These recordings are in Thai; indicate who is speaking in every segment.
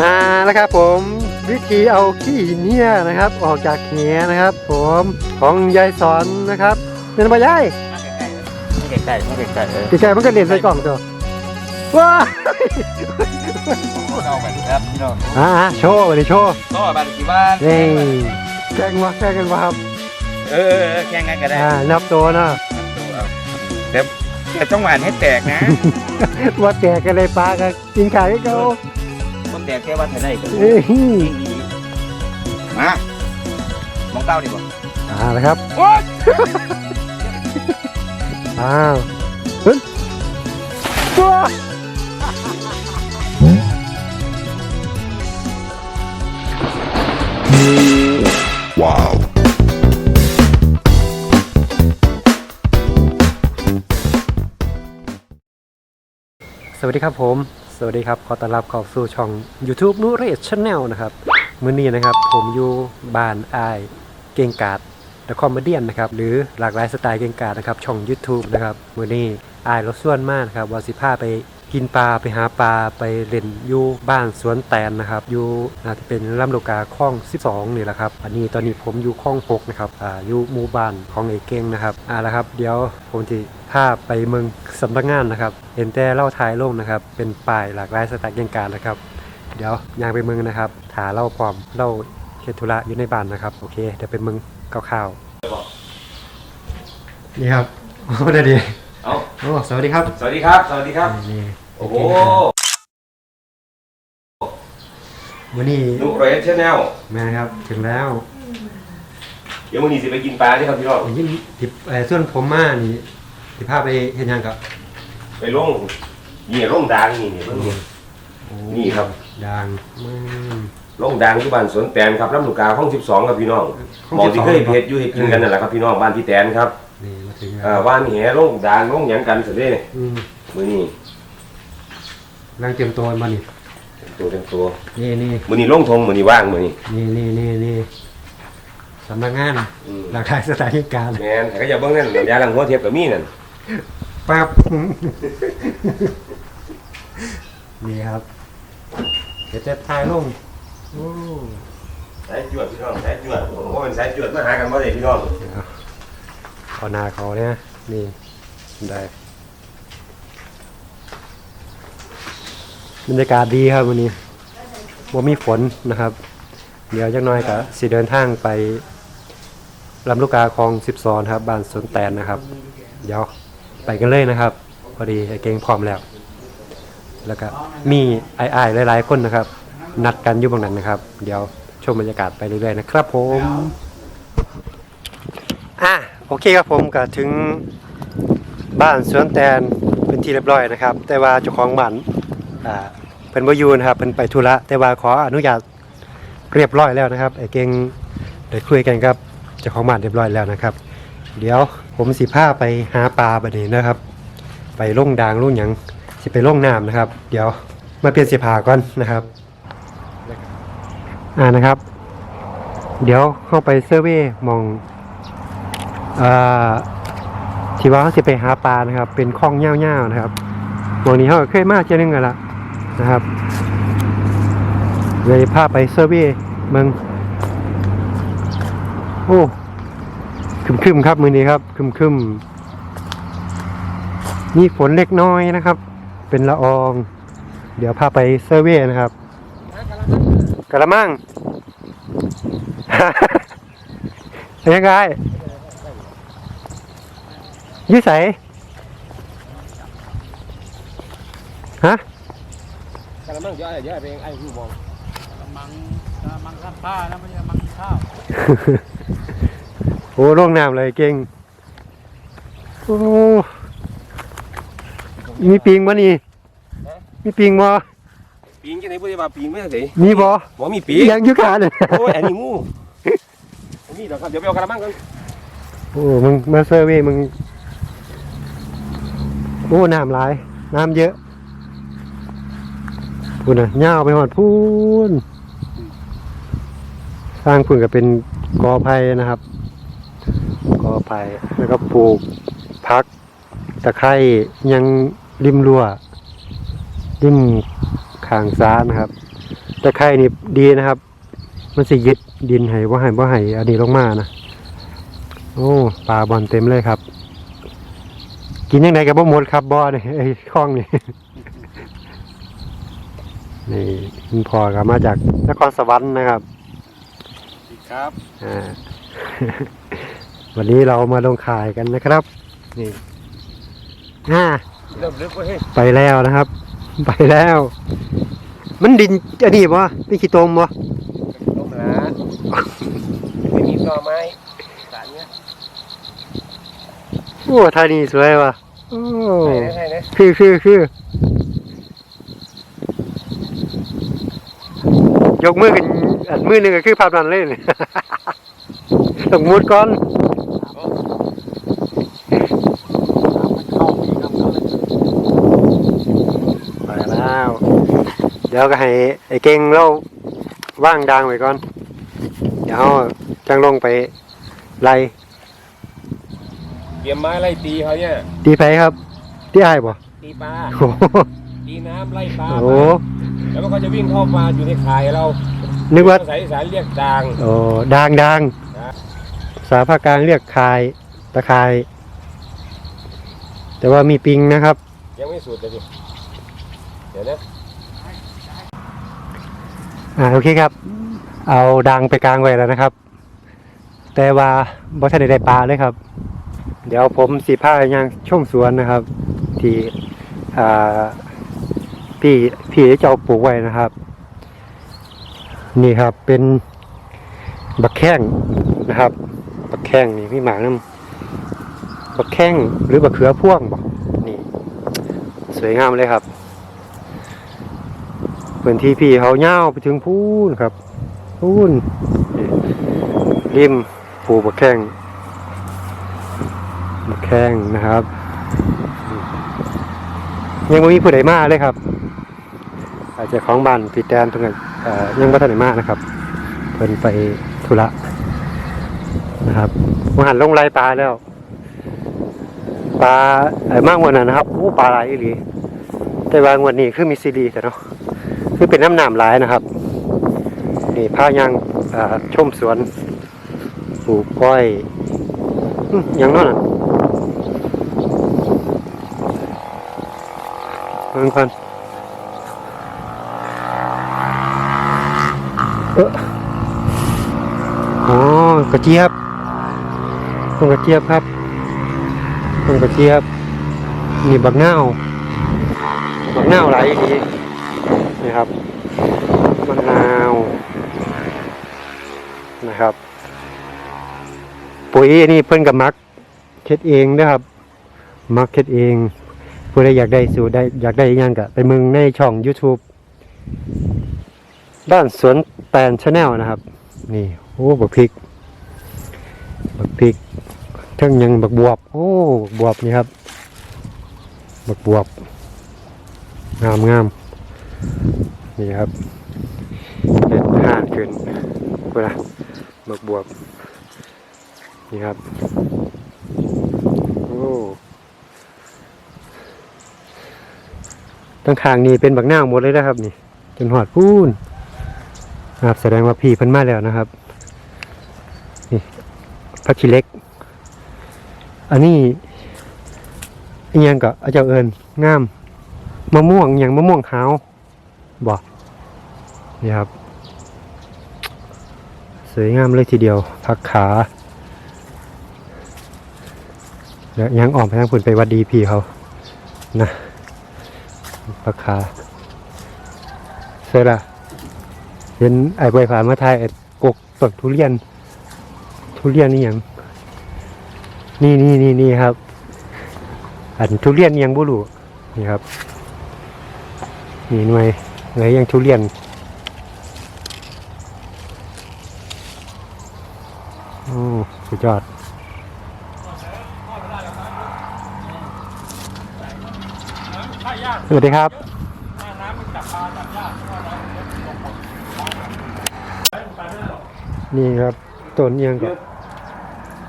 Speaker 1: อ่าแล้วครับผมวิธีเอาขี้เนี่ยนะครับ ออกจากแหนะครับ ผมของยายสอนนะครับเป็นปะยาย
Speaker 2: ใกล้ๆไม่ใกล้ๆเออ
Speaker 1: ใกล้ๆมันก็เด่นใส่กล่องตัวว้า
Speaker 2: เอาไปครับพี่น้อง
Speaker 1: อ่าโชว์วันนี้โชว์
Speaker 2: ก็บ้านกี่บ้าน
Speaker 1: นี่แข่งวะแข่งกันวะครับ
Speaker 2: เออแข่งกันก็ได้
Speaker 1: อ่านับตัวนะ
Speaker 2: แต่แต่ต้องหวานให้แตกนะ
Speaker 1: ว่าแตกกันเลยปลากันกินขายให้เขา
Speaker 2: ต้องแตกแค่ว่าเท่าไหร่ก็
Speaker 1: เอ้ย
Speaker 2: มามองเก้าดีกว่า
Speaker 1: อ่าแล้วครับ
Speaker 2: โอ๊ย
Speaker 1: อ้าวเฮ้ยว้า
Speaker 3: ว้าว
Speaker 1: สวัสดีครับผมส วัสดีครับ ขอต้อนรับเข้าสู่ช่อง YouTube นูเรชช n แนลนะครับมื้อนี้นะครับ ผมอยู่บ้านอายเก่งกาดเดอะคอมเมดี้นนะครับ หรือหลากหลายสไตล์เก่งกาดนะครับ ช่อง YouTube นะครับมื้อนี้อายรถส่วนมากนะครับว่าสิพาไป กินปลาไปหาปลาไปเล่นอยู่บ้านสวนแตนนะครับอยู่น่าจะเป็นลำลูกกาคลอง 12นี่แหละครับอันนี้ตอนนี้ผมอยู่คลอง6นะครับอ่าอยู่หมู่บ้านของเอกเก่งนะครับอ่าแล้วครับ เดี๋ยวผมจะพาไปเมืองสำนักงานนะครับเห็นแต่เล่าท้ายลงนะครับ เป็นป้ายหลากหลายสไตล์เก่งกาดนะครับ เดี๋ยวยางไปเมืองนะครับถาเล่าพร้อมเล่าเคตุระอยู่ในบ้านนะครับโอเคเดี๋ยวไปเมืองข่าวๆนี่ครับโอ้ได้ดี
Speaker 2: เอา
Speaker 1: โอ้สวัสดีครับ
Speaker 2: สวัสดีครับ สวัสดีครับ
Speaker 1: นี่
Speaker 2: โอ้โห
Speaker 1: วันนี้
Speaker 2: นุเรสชแนล
Speaker 1: แม่ครับถึงแล้ว
Speaker 2: เดี๋ยววันนี้สิไปกินปลาที่ครับพี่น้อง
Speaker 1: อย่างนี้ทิเอ่อส่วนผมมานี่ทิพาไปเห็นยังกับ
Speaker 2: ไปลงนี่ลงดังนี่นี่เพิ่งนี่
Speaker 1: โอ้
Speaker 2: นี่ครับ
Speaker 1: ดังมาก
Speaker 2: ลงดังที่บ้านสวนแตนครับลำลูกกาห้อง12ครับพี่น้อง
Speaker 1: ห้อง
Speaker 2: หมองที่
Speaker 1: 12
Speaker 2: เคยเพจอยู่เฮ็ดกินกันนั่นแหละครับพี่น้องบ้านพี่แตนครับ
Speaker 1: นี่มาถึง
Speaker 2: เอ่
Speaker 1: แล้
Speaker 2: อ
Speaker 1: ว
Speaker 2: ว่านแหลงดังลงหยังกันสิเด้
Speaker 1: อืม
Speaker 2: มื้อนี้
Speaker 1: ร่างเตรียมตัวมานี่
Speaker 2: เต็มตัวเต็มตัว
Speaker 1: นี่นี่
Speaker 2: มื้อนี้ลงทงมื้อนี้ว่างมื้อนี้
Speaker 1: นี่นี่นี่นี่สำนักงาน
Speaker 2: อืม
Speaker 1: หลากหลายสไตล์เหตุการณ์
Speaker 2: แม่นแต่ก็อย่าเบิ่งนั่นน้ำยาล้างหัวเทียบกับมีนั่น
Speaker 1: ปั๊บ นี่ครับเดี๋ยวจะถ่ายลงโอ้
Speaker 2: สายจวดพี่น้องสายจวดผมว่าเป็นสายจวดมาหากันบ่ได้พี่น้อง
Speaker 1: เอาหนาเขาเนี่ยนี่ได้ บรรยากาศดีครับวันนี้ว่ามีฝนนะครับ เดี๋ยวจักน้อยก็สิเดินทางไปลำลูกกาคลอง12ครับบ้านสวนแตนนะครับ เดี๋ยวไปกันเลยนะครับ พอดีไอ้เก่งพร้อมแล้ว แล้วก็มีไอ้ๆหลาย ๆ คนนะครับ นัดกันอยู่บางนั้นนะครับ เดี๋ยวชมบรรยากาศไปเรื่อยๆนะครับผมอะโอเคครับผมก็ถึงบ้านสวนแตนเป็นที่เรียบร้อยนะครับ แต่ว่าเจ้าของบ้าน อ่าเป็นบอยูนะครับเป็นไปธุระแต่ว่าขออนุญาตเรียบร้อยแล้วนะครับไอ้เก่งได้คุยกันครับเจ้าของบ้านเรียบร้อยแล้วนะครับ เดี๋ยวผมสิพาไปหาปลาบัดนี้นะครับ ไปล่งดางล่งหยังสิไปล่งน้ำนะครับ เดี๋ยวมาเปลี่ยนเสียผาก่อนนะครับอ่านะครับ เดี๋ยวเข้าไปเซอร์เวย์มองอ่าที่ว่าเขาจะไปหาปลานะครับ เป็นคลองเง่าๆนะครับตรงนี้เขาก็เคยมาเจอหนึงกันละ นะครับเลยพาไปเซอร์เวย์เมืองโอ้คึมๆครับมือนี้ครับคึมๆมีฝนเล็กน้อยนะครับ เป็นละออง เดี๋ยวพาไปเซอร์เวย์นะครับกระมังเป็นยังไงยี่ใสฮะ
Speaker 2: กระมังย่อยย่อยไปไอ้ผู้มอง
Speaker 4: มังมังซักผ้านะไม่ใช่มังข้าว
Speaker 1: โอ้ลงน้ำเลยเก่ง โอ้มีปิงบ่นี่ มีปิงบ่
Speaker 2: ปีงจังได๋บ่ได้ว่าปีงไม่ได้
Speaker 1: มีบ่
Speaker 2: บ่มีปีง
Speaker 1: ยังอยุขาเลย
Speaker 2: โอ้ยอันนี้งูอันนี้เดี๋ยวครับเดี๋ยวไปเอากระมังกัน
Speaker 1: โอ้มึงมาเซอร์เวย์มึง โอ้น้ำหลาย น้ำเยอะ พูนนะยาวไปหอดพูนสร้างพุ่นก็เป็นกอไผ่นะครับ กอไผ่แล้วก็ปลูกพักตะไคร้ยังริมรั้วริมขางซ้านะครับตะไคร่นี่ดีนะครับ มันสิยึดดินให้ว่าให้ว่าให้อันนี้ลงมานะโอ้ปลาบอลเต็มเลยครับ กินยังไงกับบ่หมดครับบ่อนี่ไอ้คลองนี่ นี่คุณพ่อก็มาจากนครสวรรค์นะครับ
Speaker 4: ครับ
Speaker 1: อ่า วันนี้เรามาลงขายกันนะครับ นี่อ่า
Speaker 2: เริ่มลึกเว้ย
Speaker 1: ไปแล้วนะครับ ไปแล้ว มันดินอันนี้บ่นี่ขี้ตมบ่
Speaker 2: ต้มหาไม่มีต่อไม้สารเนี้ย
Speaker 1: โอ้ท่านี้สวยว่ะโอ้
Speaker 2: ให้นะให้นะ
Speaker 1: คือคือคือ ยกมือกันอันมือหนึ่งก็คือภาพนั้นเลยต้องมุดก่อน
Speaker 4: เข้าปีกับเขาเลย
Speaker 1: ไปแล้ว เดี๋ยวก็ให้ไอ้เก่งเราว่างดังไว้ก่อน เดี๋ยวเราจังลงไปไล่
Speaker 2: เตรียมไม้ไล่ตีเขาเนี่ย
Speaker 1: ตีไปครับ ตีไอ้ายบ่
Speaker 2: ตีปลา
Speaker 1: โอ้โห
Speaker 2: ตีน้ำไล่ปลา
Speaker 1: โอ้
Speaker 2: แล้วมันก็จะวิ่งเข้ามาอยู่ในข่ายเรา
Speaker 1: นึกว่า
Speaker 2: ภาษาอีสานเรียกดาง
Speaker 1: โอ้ดังดัง
Speaker 2: นะ
Speaker 1: ภาษาภาคกลางเรียกคายตะคาย แต่ว่ามีปิงนะครับ
Speaker 2: ยังไม่สุดเลยดิเดี๋ยวนะ
Speaker 1: อ่าโอเคครับ เอาดังไปกลางไว้แล้วนะครับ แต่ว่าบ่ทันได้ได้ปลาเลยครับ เดี๋ยวผมสีผ้ายังชมสวนนะครับ ที่อ่า พี่พี่เจ้าปลูกไว้นะครับ นี่ครับเป็นบักแข้งนะครับ บักแข้งนี่พี่หมากน้ำบักแข้งหรือบักเขือพ่วงบอกนี่ สวยงามเลยครับพื้นที่พี่เขาเง่าไปถึงพูนครับพูนนี่ริมปูบักแข้งบักแข้งนะครับ ยังไม่มีผู้ใดมาเลยครับ อาจจะของบ้านพี่แดนเพิ่งยังไม่ทันได้มานะครับ เพิ่นไปธุระนะครับมาหันลงไรปลาแล้วปลาเอ่อมากว่านั้นนะครับโอ้ปลาหลายอีหลีแต่ว่างวันนี้คือมีซีรีแต่เนาะคือเป็นน้ำหนามหลายนะครับนี่พายังอ่าชมสวนปลูกก้อยอยังนั่นน่ะเบิ่งก่อน เอออ๋อกระเจี๊ยบต้นกระเจี๊ยบครับต้นกระเจี๊ยบนี่บักเน่าวบักเน่าวหลดีนี่ครับมะนาวนะครับ ปุ๋ยอันนี้เพิ่นกับมักเฮ็ดเองนะครับ มักเฮ็ดเองผู้ใดอยากได้สูตรได้อยากได้ยังก็ไปมึงในช่อง YouTube ด้านสวนแตนชาแนลนะครับ นี่โอ้บักพริกบักพริกทั้งยังบักบวบ โอ้บักบวบนี่ครับบักบวบงามงามนี่ครับเป็นห่านขึ้นกูนะบวบบวบนี่ครับโอ้ตั้งข้างนี้เป็นบักหน้าหมดเลยนะครับนี่จนหอดพูนน ครับ แสดงว่าพี่เพิ่นมาแล้วนะครับนี่พักชีเล็ก อันนี้อิหยังก็อาเจ้าเอิญงามมะม่วงอย่างมะม่วงขาวบอกนี่ครับ สวยงามเลยทีเดียวพักขาแล้วยังอ่อมไปทางผุนไปวัดดีพี่เขานะพักขาเสร็จละ เห็นไอ้ใบผานมาไทยไอ้กกต้นทุเรียน ทุเรียนนี่ยังนี่นี่นี่นี่ครับ อันทุเรียนยังบุรุนี่ครับนี่หน่วยหน่วยยังทุเรียนโอ้สุดยอดสวัสดีครับ
Speaker 4: ถ้าน้ำมันจับปลาจับยากถ้าน้ำมันลงหมดไปไม่ได้หรอก
Speaker 1: นี่ครับต้นเอียงก็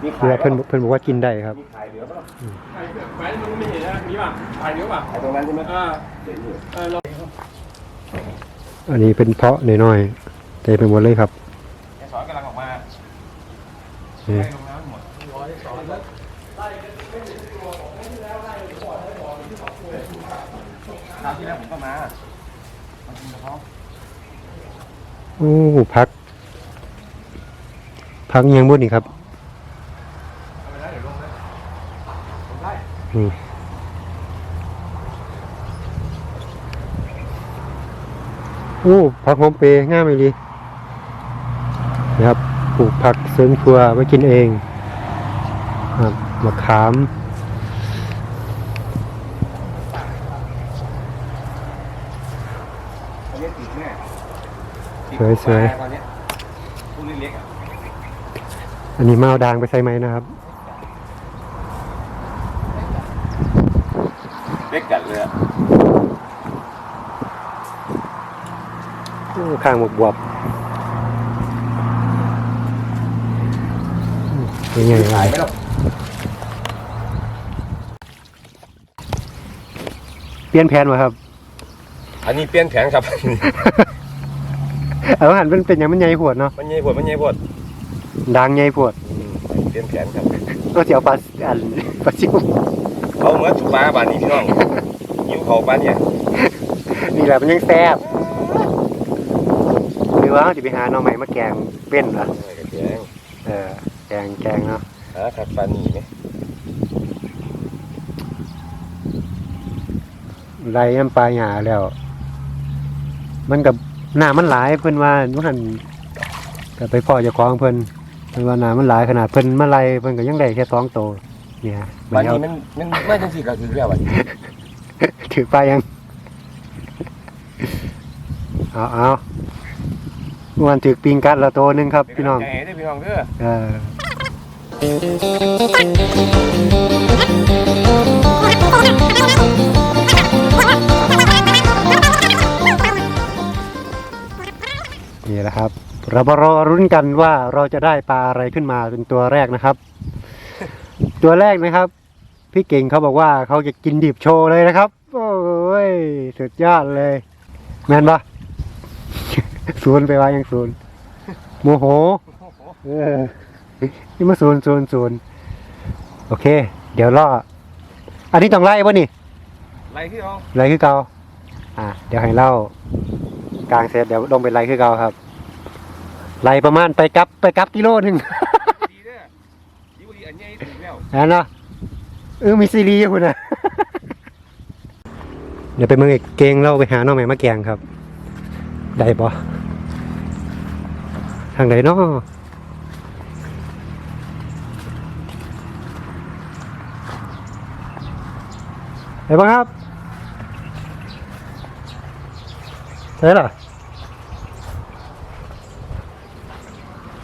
Speaker 2: มี
Speaker 1: เพื่
Speaker 2: ขา
Speaker 1: อยเพิ่นเพิ่นบอกว่ากินได้ครับ
Speaker 2: มีขายเหลือเปล่า
Speaker 4: ไอ้แหวนมันไม่เห็นนะมีป่ะถ่ายเดี๋ยวป่ะ
Speaker 2: ขายตรงนั้นใช่ไหม
Speaker 4: อ่า
Speaker 2: เดี๋ยวอยู่
Speaker 4: เออเรา
Speaker 1: อันนี้เป็นเพาะน้อยๆเต็มไปหมดเลยครับ
Speaker 2: ไอ้สอนกำลังออกมา
Speaker 1: นี่
Speaker 2: ให้ลงน้ำหมดคราวที่แล้วผมก็มามากินกระเพาะ
Speaker 1: โอ้พักพักยังบุญนี่ครับ
Speaker 2: เอาไปแล้วเดี๋ยวลง เลยลงได้
Speaker 1: นี่โอ้ผักหอมเปรย์ง่ายไหมลีนะครับปลูกผักสวนครัวไว้กินเองครับมะขามสวยๆ
Speaker 2: ตอนเนี้ยพวกเล็กๆอะ
Speaker 1: อันนี้มาเอาดางไปใส่ไหมนะครับ
Speaker 2: เล็กจัดเลยอะ
Speaker 1: โอ้ข้างหมกบวบอืมเป็นไง
Speaker 2: ขายไม่หรอก
Speaker 1: เปลี่ยนแผนวะครับ
Speaker 2: อันนี้เปลี่ยนแผนครับ
Speaker 1: เอาหันเป็นเป็นหยังมันใหญ่ปวดเนาะ
Speaker 2: มันใหญ่ปวดมันใหญ่ปวด
Speaker 1: ดังใหญ่ปวด
Speaker 2: อืมเปลี่ยนแผนครับ
Speaker 1: ก็เสียวปลาอันปลาซิว
Speaker 2: เอาเหมือนสุปลาบานนี้พี่น้องยิ้วเขาปลาเนี่ย
Speaker 1: นี่แหละมันยังแซ่บหรือว่าเราจะไปหาหน่อใหม่มาแกงเป็นเหรอ
Speaker 2: เออกระแจง
Speaker 1: เออแกงแกงเนาะ
Speaker 2: หาขัดปลานี่ไหม
Speaker 1: ไรน้ำปลาหยาแล้ว มันกับหน้ามันหลายเพิ่นว่าว่าหันก็ไปพ่อเจ้าของเพิ่น เพิ่นว่าหน้ามันหลายขนาดเพิ่นมาไล่เพิ่นก็ยังได้แค่สองโตวเนี่ย
Speaker 2: ปลา
Speaker 1: เอา
Speaker 2: นี่มันมันไม่จังสิก็คือแล้วอะ
Speaker 1: ถือไปยังเอาเอาเมื่อวันถือปิงกัดละตัวหนึ่งครับ พี่น้อง
Speaker 2: ใจได้อพี่น้องเด้อ
Speaker 1: เออนี่แหละครับ เรามารอรุ้นกันว่าเราจะได้ปลาอะไรขึ้นมาเป็นตัวแรกนะครับ ตัวแรกนะครับ พี่เก่งเขาบอกว่าเขาจะกินดิบโชว์เลยนะครับ โอ้ยสุดยอดเลย แมนปะศูนย์ไปว่ายังศูนย์โมโหเออนี่มาศูนย์ศูนย์ศูนย์โอเค เดี๋ยวล่ออันนี้ต้องไล่ปะนี่
Speaker 2: ไรพี่น้อง
Speaker 1: ไล่คือเกาอะเดี๋ยวให้เล่ากลางเสร็จเดี๋ยวลงไปไล่คือเกาครับ ไล่ประมาณไปกลับไปกลับกิโลหนึ่ง
Speaker 2: ดีเด้อดีบ่ดีอันใหญ่ถึงแล้ว
Speaker 1: อันเนาะเออมีซีรีส์อยู่คุณนะเดี๋ยวไปเมืองเอกเกงเราไปหาน้องใหม่มาแกงครับ ได้ปะทางไหนเนาะได้ปะครับได้ล่ะ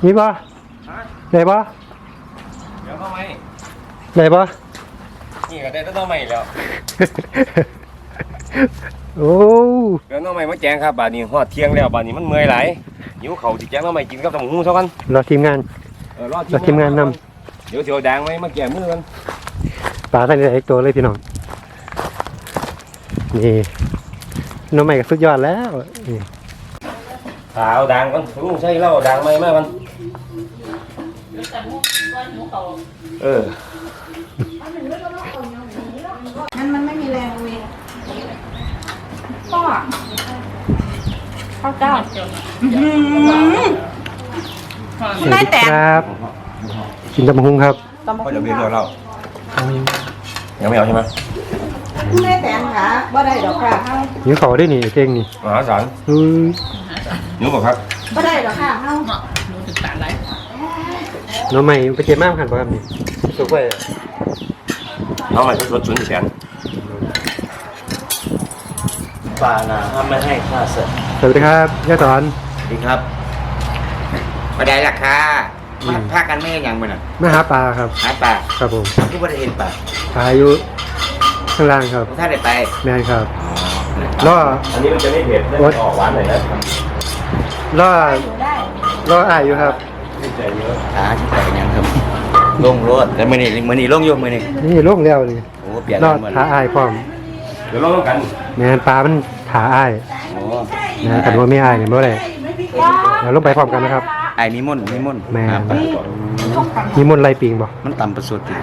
Speaker 1: มีปะ
Speaker 2: ฮะ
Speaker 1: ได้ปะ
Speaker 2: เดี๋ยวเข้าไหม
Speaker 1: ได้ปะ
Speaker 2: นี่ก็ได้ต้นใหม่แล้ว
Speaker 1: โอ้
Speaker 2: เดี๋ยวน้องใหม่มาแจงครับบาดนี้ฮอดเที่ยงแล้วบาดนี้มันเมื่อยหลายหิวเขาวสิแจงน้องใหม่กินกับตำหูเท่ากัน
Speaker 1: รอทีมงาน
Speaker 2: เออรอ
Speaker 1: รอทีมงานน
Speaker 2: เดี๋ยวเดี๋ยวดังไหมมาแก่มือกัน
Speaker 1: ปลาใส่ในอีกตัวเลยพี่น้องนี่น้องใหม่ก็สุดยอดแล้วนี่
Speaker 2: ขาวดังกันลุงใช่เล่าดังไหมมากัน เออ
Speaker 5: มันมันไม่มีแรงเวยพ่อข้าวเจ้า
Speaker 1: สวัสดีครับกินตำบักหุงครับ
Speaker 5: ตำบัก
Speaker 2: ก็
Speaker 5: หุ่
Speaker 2: จะ
Speaker 5: ง
Speaker 2: เรียนเราเรายังไม่เอาใช่ไหม
Speaker 5: แม่แตนค่ะบ่ได้ดอกค่ะเฮา
Speaker 1: นี่เขาได้นี่เก่งนี่
Speaker 2: มหาศาล
Speaker 1: อือ
Speaker 2: นึกบอกครับ
Speaker 5: บ่ได้ดอกค่ะเฮา
Speaker 1: น้องใหม่ไปเจ็บมากขันป่ะครับนี่สุกไปอะ
Speaker 2: น้องใหม่รถชุนแสน
Speaker 6: ปลานาห้ามไม่ให้ฆ่าสัตว์
Speaker 1: สวัสดีครับย่าสอน
Speaker 6: ดีครับมาได้ราคา
Speaker 1: อื
Speaker 6: มามพากันไม่ยังมันอะ
Speaker 1: มาหาปลาครับ
Speaker 6: หาปลา
Speaker 1: ครับผม
Speaker 6: ทุกประเห็นปลา
Speaker 1: ปลาอยู่ข้างล่างครับ
Speaker 6: ถ้าได้ไป
Speaker 1: แม่นครับล่อ
Speaker 2: อันนี้มันจะไม่เผ็ดและออกหวานหน่อยนะ
Speaker 1: ล่อ
Speaker 5: อยู่ได้
Speaker 1: ล่ออายอยู่ครับ
Speaker 2: ไม่ใจเยอะ
Speaker 6: หาที่ไปยังครับลงรถแล้วมือนี่มือนี่ลงโยมมือนี่
Speaker 1: นี่ลงแล้วนี่
Speaker 6: โอ้เปลี่ยน
Speaker 1: ล่อ
Speaker 6: หมด
Speaker 1: ขาอายพร้อม
Speaker 2: เดี๋ยวเราต้องกัน
Speaker 1: แม่นปลามันขาอาย
Speaker 6: โอ้
Speaker 1: นะกันว่าไม่อายเนี่ยเมื่อไหร่เดี๋ยวลงไปพร้อมกันนะครับ
Speaker 6: ไอ้มีมนต์มีมนต์
Speaker 1: แม่
Speaker 6: ครับ
Speaker 1: มีมนต์ไรปิงบ่
Speaker 6: มันต่ำประสุดติ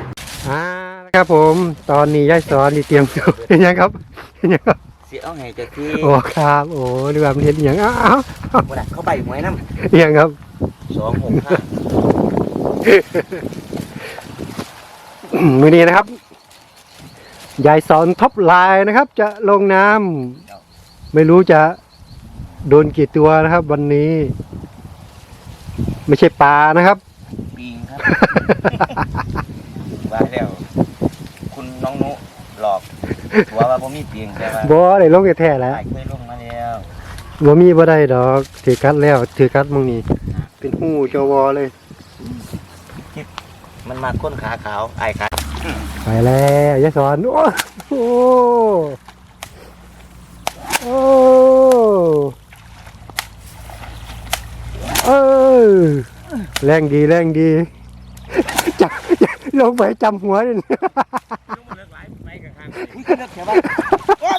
Speaker 1: อ่านะครับผม ตอนนี้ยายสอนนี่เตรียมตัวเห็นยังครับเห็นยังครับ
Speaker 6: เสียเอาไงจะคือ
Speaker 1: โอ้ครับ โอ้ดูแบบเห็นอย่างอ้าวอ้าว
Speaker 6: บ่ได้เข้าใบหวยน้
Speaker 1: เห็นยังครับำ
Speaker 6: สองหกห้า
Speaker 1: มือนี้นะครับ ยายสอนท็อปไลน์นะครับ จะลงน้ำไม่รู้จะโดนกี่ตัวนะครับ วันนี้ ไม่ใช่ปลานะครับ
Speaker 6: ปิงครับว่าแล้ว คุณน้องนุหลอก หัวว่าผมมีปิงแต่ว่า
Speaker 1: บ่ได้ลงแท้ๆแล้ว
Speaker 6: ไอ้เคยลงมาแล้ว
Speaker 1: บ่มีบ่ได้ดอกถือกัดแล้วถือกัดมึงนี่เป็นหูจวอเลย
Speaker 6: มันมาค้นขาขาวไอ้ขา
Speaker 1: ไปแล้วยายสอนโอ้โหโอ้เออแรงดีแรงดีจับลงไปจำหัวเลย
Speaker 6: อุ้ยขึ้นแล้วแถวบ้านโอ๊ย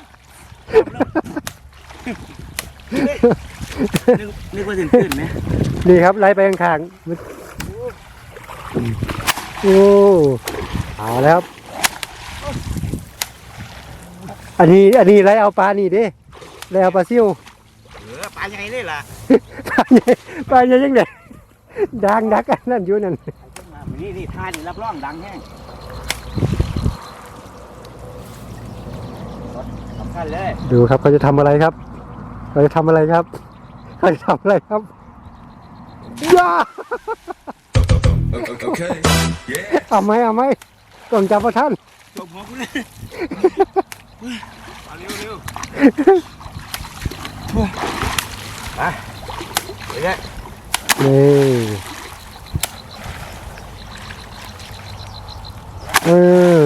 Speaker 6: นึกนึกว่าถึงขึ้นไหม
Speaker 1: นี่ครับไล่ไปข้างๆมันโอ้เอาแล้วครับ อันนี้อันนี้ไล่เอาปลานี่เดิไล่เอาปลาซิว
Speaker 6: เออปลายังไงเลยล่ะ
Speaker 1: ปลาใหญ่ปลาใหญ่ยังไงดังดักอันนั่นอยู่นั่น
Speaker 6: นี่นี่ท่านี่รับรองดังแห้ง สำคัญเลย
Speaker 1: ดูครับเขาจะทำอะไรครับเขาจะทำอะไรครับเขาจะทำอะไรครับย่า
Speaker 3: Okay. Yeah.
Speaker 1: เอาไหมเอาไหมต้องจับประท่าน
Speaker 6: จบหัวกูเลยเอาเร็วเร็วไปไปเลย
Speaker 1: นี่เออ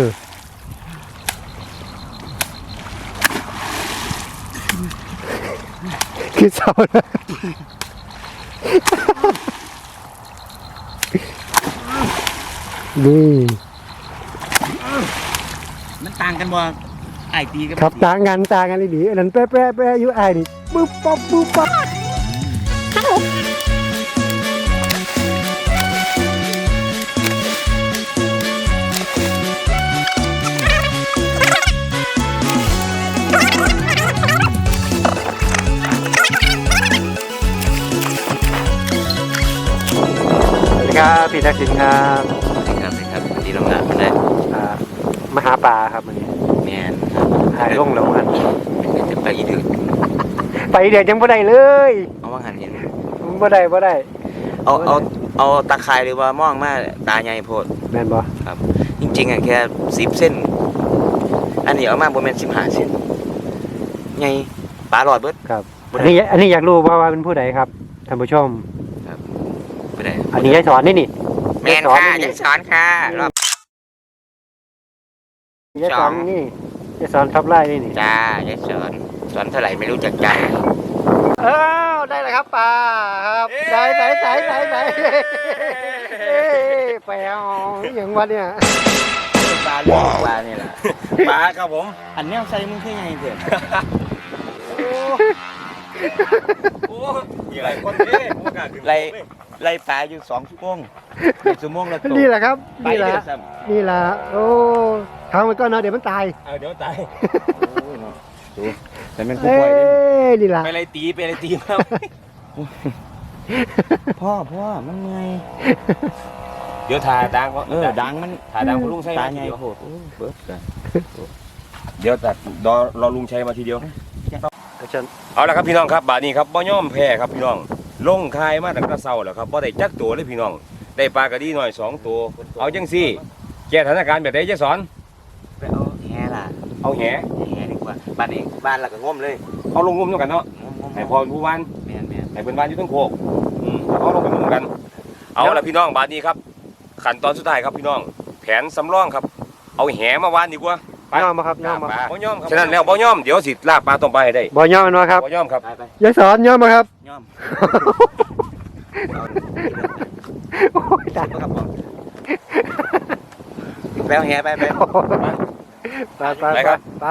Speaker 1: คือเสานะนี่
Speaker 6: มันต่างกันบ่ไอตีกัน
Speaker 1: ครับต่างกันต่างกันดีๆอันนั้นแป๊ะแป๊ะแป๊ะอยู่ไอนี่ปึ๊บปั๊บปึ๊บปั๊บ ครับพี่ทักษิณครับ
Speaker 6: ครับครับที่ลำงานมันได้
Speaker 1: อ่ามาหาปลาครับวันนี้
Speaker 6: แมนครับ
Speaker 1: หายลงแล้วมัน
Speaker 6: จะไปอีดึก
Speaker 1: ไปเดี๋ยวยังบ่ได้เลย
Speaker 6: เอาว่าหันเห็น
Speaker 1: บ่ได้บ่ได้
Speaker 6: เอาเอาเอาตาข่ายหรือว่ามองมาตาใหญ่โพด
Speaker 1: แม่นบ่
Speaker 6: ครับ จริงๆอะแค่สิบเส้น อันนี้เอามาบ่แม่นสิบห้าเส้นไงปลาหลอดเบิด
Speaker 1: ครับ
Speaker 6: บ่
Speaker 1: อัน
Speaker 6: ได้
Speaker 1: นี้อันนี้อยากรู้เพราะว่าเป็นผู้ใดครับท่านผู้ชม
Speaker 6: บ่ได้
Speaker 1: อันนี้ยายสอนนี่นี่
Speaker 6: แมนค่ะยายสอนค่ะรอบ
Speaker 1: ยายสอน
Speaker 6: สอง
Speaker 1: นี่ยายสอนทับไล่นี่นี่
Speaker 6: จ้ายายสอนสอนเท่าไหร่ไม่รู้จักใจ
Speaker 1: เอ้าวได้แล้วครับปลาครับไหนไหนไหนไหนไหนเอ้ยไปเอาอย่างวะเนี่ย
Speaker 6: ปลาเลี้ยงปลานี่แหละ
Speaker 2: ปลาครับผม
Speaker 6: อันนี้ใส่มึงคือไงเถอะ
Speaker 2: โอ้มีหลายคนเด้ผมกล้าขึ้น
Speaker 6: ไล่ ไล่ปลาอยู่สองชั่วโมงหนึ่งชั่วโมงละตัว
Speaker 1: นี่แหละครับ
Speaker 6: ไป
Speaker 1: นี่แห
Speaker 6: เดื
Speaker 1: ละ
Speaker 6: อดซ้ำ
Speaker 1: นี่แหละโอ้ทางมันก็เนาะเดี๋ยวมันตาย
Speaker 2: เอาเดี๋ยวตาย
Speaker 6: โอ้ยเนาะดูแต่เป็นผู้
Speaker 1: เอ้
Speaker 6: ป่วยเด้
Speaker 1: ยนี่แหละ
Speaker 2: ไปอะไรตีไปอะไรตีมา
Speaker 6: พ่อพ่อมันเมื่อย
Speaker 2: เดี๋ยวถ่ายดังก็
Speaker 6: เออดังมัน
Speaker 2: ถ่ายดังคุณลุงใช่
Speaker 6: ตา
Speaker 2: ไหม
Speaker 6: ใหญ่โหดโอ้ยเบิดกัน
Speaker 2: เดี๋ยวตัดรอรอลุงชัยมาทีเดียว
Speaker 1: อาจารย์
Speaker 2: เอาละครับพี่น้องครับบาดนี้ครับบ่ย่อมแพ้ครับพี่น้อง ลงคายมาตั้งแต่เช้าแล้วครับบ่ได้จักตัวเลยพี่น้อง ได้ปลากระดีหน่อยสองตัว เอาจังซี่แก้สถานการณ์แบบไหนจะสอน
Speaker 6: ไปเอาแหล่ะ
Speaker 2: เอาแห
Speaker 6: แหดีกว่าบ้านนี้บ้านเราก็ง่มเลย
Speaker 2: เอาลงงุ้มด้วยกันเนาะ
Speaker 6: ง่มง่ม
Speaker 2: ให้พอเป็นผู้วัน
Speaker 6: แม่นแม่น
Speaker 2: ให้เป็นวันอยู่ทั้งโคกอืมเอาลงไปงุ้มกัน เอาละพี่น้องบาดนี้ครับขั้นตอนสุดท้ายครับพี่น้อง แผนสำรองครับ เอาแหมาวานดีกว่าไป
Speaker 1: ย่อมมาครับย่อมมา
Speaker 2: บ่ย่อมครับฉะนั้นแล้วบ่ย่อมเดี๋ยวสิลาบปลาต้มปลาให้ได้
Speaker 1: บ่ย่อมมันมาครับ
Speaker 2: บ่ย่อมครับ
Speaker 6: ไปไป
Speaker 1: ยายสอนย่อมมาครับ
Speaker 6: ย่อม
Speaker 1: โอ้ยตาย
Speaker 6: ครับผมไปเอาแหไปไป
Speaker 1: ไปไป
Speaker 2: ไป
Speaker 1: ไป
Speaker 2: ครับ
Speaker 1: ไป